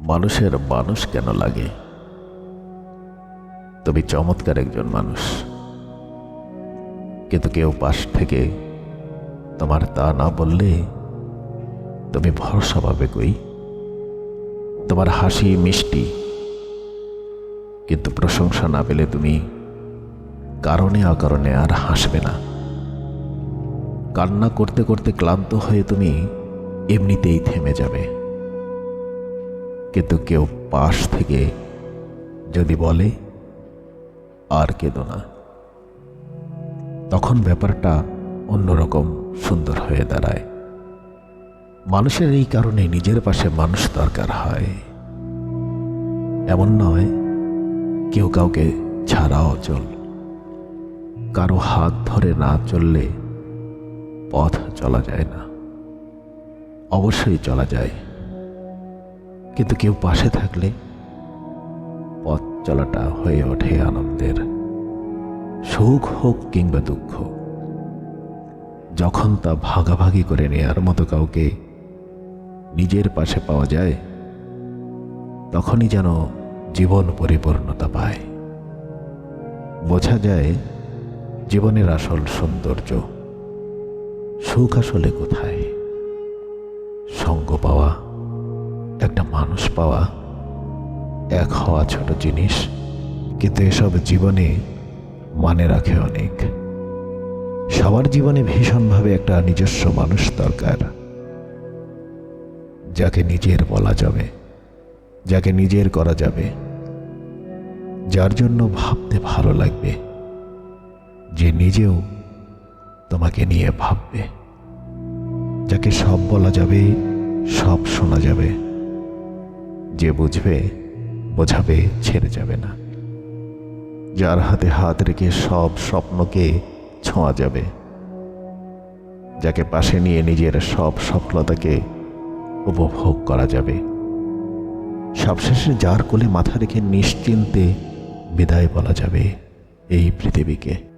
মানুষের মানুষ কেন লাগে? তুমি চমৎকার একজন মানুষ। কিন্তু কেউ পাশ থেকে তোমার তা না বললে তুমি ভরসা পাবে কই? তোমার হাসি মিষ্টি। কিন্তু প্রশংসা না পেলে তুমি কারণে অকারণে আর হাসবে না। কান্না করতে করতে ক্লান্ত হয়ে তুমি এমনিতেই থেমে যাবে। কিন্তু কেউ পাশ থেকে যদি বলে, আর কেঁদো না। তখন ব্যাপারটা অন্যরকম সুন্দর হয়ে দাঁড়ায়। মানুষের এই কারণে নিজের পাশে মানুষ দরকার হয়। এমন নয়, কেউ কাউকে ছাড়াও চল। কারও হাত ধরে না চললে পথ চলা যায় না। অবশ্যই চলা যায়। কিন্তু কেউ পাশে থাকলে পথ চলাটা হয়ে ওঠে আনন্দের। সুখ হোক কিংবা দুঃখ, যখন তা ভাগাভাগি করে নেয়ার মতো কাউকে নিজের পাশে পাওয়া যায়, তখনই যেন জীবন পরিপূর্ণতা পায়। বোঝা যায় জীবনের আসল সৌন্দর্য, সুখ আসলে কোথায়? সঙ্গ পাওয়া একটা মানুষ পাওয়া এক হওয়া ছোট জিনিস। কিন্তু এসব জীবনে মানে রাখে অনেক। সবার জীবনে ভীষণভাবে একটা নিজস্ব মানুষ দরকার, যাকে নিজের বলা যাবে, যাকে নিজের করা যাবে, যার জন্য ভাবতে ভালো লাগবে, যে নিজেও তোমাকে নিয়ে ভাববে, যাকে সব বলা যাবে, সব শোনা যাবে। যে বুঝবে, বোঝাবে, ছেড়ে যাবে না। যার হাতে হাত রেখে সব স্বপ্নকে ছোঁয়া যাবে। যাকে পাশে নিয়ে নিজের সব সফলতাকে উপভোগ করা যাবে। সবশেষে যার কোলে মাথা রেখে নিশ্চিন্তে বিদায় বলা যাবে এই পৃথিবীকে।